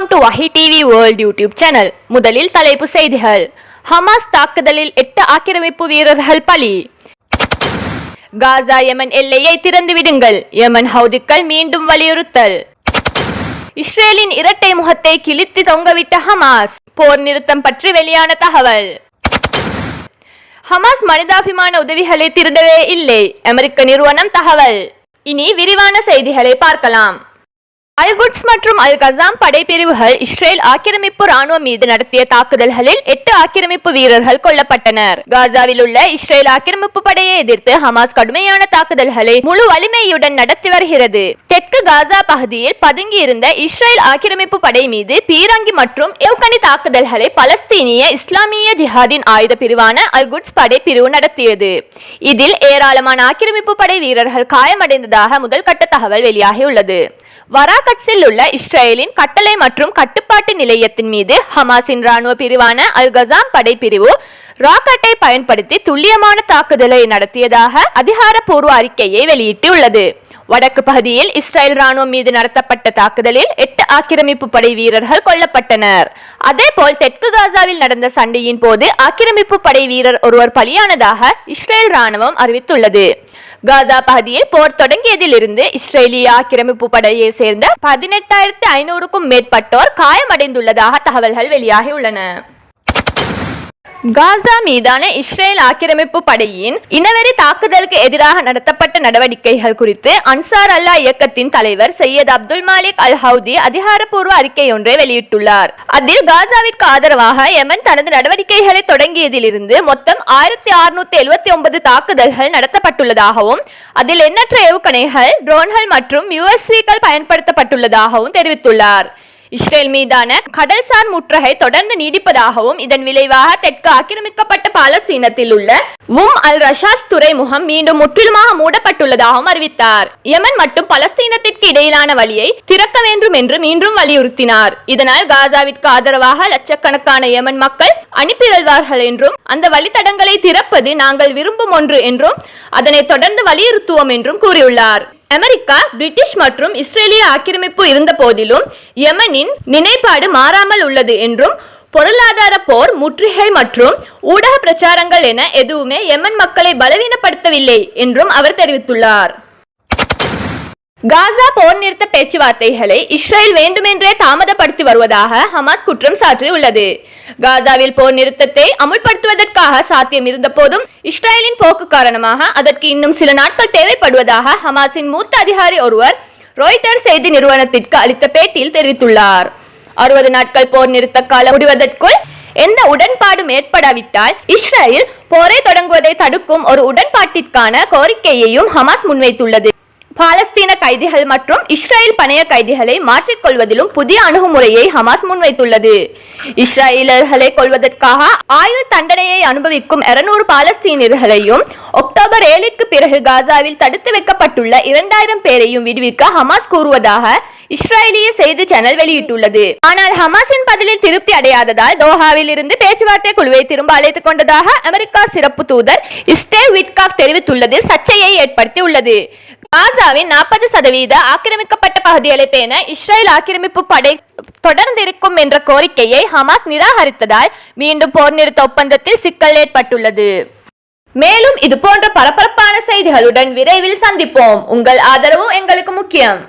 Welcome to Vahi TV world YouTube channel முதலில் தலைப்பு செய்திகள். ஹமாஸ் தாக்குதலில் எட்டு ஆக்கிரமிப்பு வீரர்கள் பலி. காசா யமன் எல்லையை திறந்து விடுங்கள். யமன் ஹவுதிக்கள் மீண்டும் வலியுறுத்தல். இஸ்ரேலின் இரட்டை முகத்தை கிழித்து தொங்கவிட்ட ஹமாஸ். போர் நிறுத்தம் பற்றி வெளியான தகவல். ஹமாஸ் மனிதாபிமான உதவிகளை திருடவே இல்லை. அமெரிக்க நிறுவனம் தகவல். இனி விரிவான செய்திகளை பார்க்கலாம். அல்குட்ஸ் மற்றும் அல் கசாம் படைப்பிரிவுகள் இஸ்ரேல் ஆக்கிரமிப்பு ராணுவம் மீது நடத்திய தாக்குதல்களில் எட்டு ஆக்கிரமிப்பு வீரர்கள் கொல்லப்பட்டனர். காசாவில் உள்ள இஸ்ரேல் ஆக்கிரமிப்பு படையை எதிர்த்து ஹமாஸ் கடுமையான தாக்குதல்களை முழு வலிமையுடன் நடத்தி வருகிறது. தெற்கு காசா பகுதியில் பதுங்கியிருந்த இஸ்ரேல் ஆக்கிரமிப்பு படை மீது பீரங்கி மற்றும் எவ்கனி தாக்குதல்களை பலஸ்தீனிய இஸ்லாமிய ஜிஹாதின் ஆயுத பிரிவான அல்குட்ஸ் படை பிரிவு நடத்தியது. இதில் ஏராளமான ஆக்கிரமிப்பு படை வீரர்கள் காயமடைந்ததாக முதல் கட்ட தகவல் வெளியாகியுள்ளது. வராகட்ஸில் உள்ள இஸ்ரேலின் கட்டளை மற்றும் கட்டுப்பாட்டு நிலையத்தின் மீது ஹமாஸின் ராணுவ பிரிவான அல் கசாம் படைப்பிரிவு ராக்கெட்டை பயன்படுத்தி துல்லியமான தாக்குதலை நடத்தியதாக அதிகாரப்பூர்வ அறிக்கையை வெளியிட்டுள்ளது. வடக்கு பகுதியில் இஸ்ரேல் ராணுவம் மீது நடத்தப்பட்ட தாக்குதலில் எட்டு ஆக்கிரமிப்பு படை வீரர்கள் கொல்லப்பட்டனர். அதேபோல் தெற்கு காசாவில் நடந்த சண்டையின் போது ஆக்கிரமிப்பு படை வீரர் ஒருவர் பலியானதாக இஸ்ரேல் ராணுவம் அறிவித்துள்ளது. காசா பகுதியில் போர் தொடங்கியதிலிருந்து இஸ்ரேலிய ஆக்கிரமிப்பு படையை சேர்ந்த பதினெட்டாயிரத்தி ஐநூறுக்கும் மேற்பட்டோர் காயமடைந்துள்ளதாக தகவல்கள் வெளியாகியுள்ளன. காசா மீதான இஸ்ரேல் ஆக்கிரமிப்பு படையின் இனவெறி தாக்குதலுக்கு எதிராக நடத்தப்பட்ட நடவடிக்கைகள் குறித்து அன்சார் அல்லா இயக்கத்தின் தலைவர் Sayyid Abdul Malik al Houthi அதிகாரப்பூர்வ அறிக்கை ஒன்றை வெளியிட்டுள்ளார் அதில் காசாவிற்கு ஆதரவாக எமன் தனது நடவடிக்கைகளை தொடங்கியதிலிருந்து மொத்தம் ஆயிரத்தி அறுநூத்தி எழுபத்தி ஒன்பது தாக்குதல்கள் நடத்தப்பட்டுள்ளதாகவும் அதில் எண்ணற்ற ஏவுகணைகள் ட்ரோன்கள் மற்றும் யுஎஸ்விக்கள் பயன்படுத்தப்பட்டுள்ளதாகவும் தெரிவித்துள்ளார் இஸ்ரேல் மீதான கடல்சார் முற்றுகை தொடர்ந்து நீடிப்பதாகவும் இதன் விளைவாக தெற்கு ஆக்கிரமிக்கப்பட்ட பாலஸ்தீனத்தில் உள்ள உம் அல் ரஷாஸ் துறைமுகம் மீண்டும் முற்றிலுமாக மூடப்பட்டுள்ளதாகவும் அறிவித்தார். யமன் மற்றும் பலஸ்தீனத்திற்கு இடையிலான வழியை திறக்க வேண்டும் என்று மீண்டும் வலியுறுத்தினார். இதனால் காசாவிற்கு ஆதரவாக லட்சக்கணக்கான யமன் மக்கள் அனுப்பிடுவார்கள் என்றும் அந்த வழித்தடங்களை திறப்பது நாங்கள் விரும்பும் ஒன்று என்றும் அதனை தொடர்ந்து வலியுறுத்துவோம் என்றும் கூறியுள்ளார். அமெரிக்கா பிரிட்டிஷ் மற்றும் இஸ்ரேலிய ஆக்கிரமிப்பு இருந்த போதிலும் யமனின் நினைப்பாடு மாறாமல் உள்ளது என்றும் பொருளாதார போர் முற்றுகை மற்றும் ஊடக பிரச்சாரங்கள் என எதுவுமே யமன் மக்களை பலவீனப்படுத்தவில்லை என்றும் அவர் தெரிவித்துள்ளார். காசா போர் நிறுத்த பேச்சுவார்த்தைகளை இஸ்ரேல் வேண்டுமென்றே தாமதப்படுத்தி வருவதாக ஹமாஸ் குற்றம் சாட்டியுள்ளது காசாவில் போர் நிறுத்தத்தை அமுல்படுத்துவதற்காக சாத்தியம் இருந்த போதும் இஸ்ரேலின் போக்கு காரணமாக அதற்கு இன்னும் சில நாட்கள் தேவைப்படுவதாக ஹமாஸின் மூத்த அதிகாரி ஒருவர் ரோய்டர் செய்தி நிறுவனத்திற்கு அளித்த பேட்டியில் தெரிவித்துள்ளார். அறுபது நாட்கள் போர் நிறுத்த காலம் முடிவதற்குள் எந்த உடன்பாடும் ஏற்படாவிட்டால் இஸ்ரேல் போரை தொடங்குவதை தடுக்கும் ஒரு உடன்பாட்டிற்கான கோரிக்கையையும் ஹமாஸ் முன்வைத்துள்ளது. பாலஸ்தீன கைதிகள் மற்றும் இஸ்ரேல் பணைய கைதிகளை மாற்றிக்கொள்வதிலும் புதிய அணுகுமுறையை ஹமாஸ் முன்வைத்துள்ளது. இஸ்ரேலர்களை கொள்வதற்காக ஆயுள் தண்டனையை அனுபவிக்கும் இருநூறு பாலஸ்தீனியர்களையும் அக்டோபர் ஏழுக்கு பிறகு காசாவில் தடுத்து வைக்கப்பட்டுள்ள இரண்டாயிரம் பேரையும் விடுவிக்க ஹமாஸ் கூறுவதாக இஸ்ரேலிய செய்தி சேனல் வெளியிட்டுள்ளது. ஆனால் ஹமாஸின் பதிலில் திருப்தி அடையாததால் தோஹாவில் இருந்து பேச்சுவார்த்தை குழுவை திரும்ப அழைத்துக் கொண்டதாக அமெரிக்கா சிறப்பு தூதர் ஸ்டேவ் விட்காஃப் தெரிவித்துள்ளது. சர்ச்சையை ஏற்படுத்தி உள்ளது காசாவின் நாற்பது சதவீத ஆக்கிரமிக்கப்பட்ட பகுதிகளை பேண இஸ்ரேல் ஆக்கிரமிப்பு படை தொடர்ந்திருக்கும் என்ற கோரிக்கையை ஹமாஸ் நிராகரித்ததால் மீண்டும் போர் நிறுத்த ஒப்பந்தத்தில் சிக்கல் ஏற்பட்டுள்ளது. மேலும் இது போன்ற பரபரப்பான செய்திகளுடன் விரைவில் சந்திப்போம். உங்கள் ஆதரவு எங்களுக்கு முக்கியம்.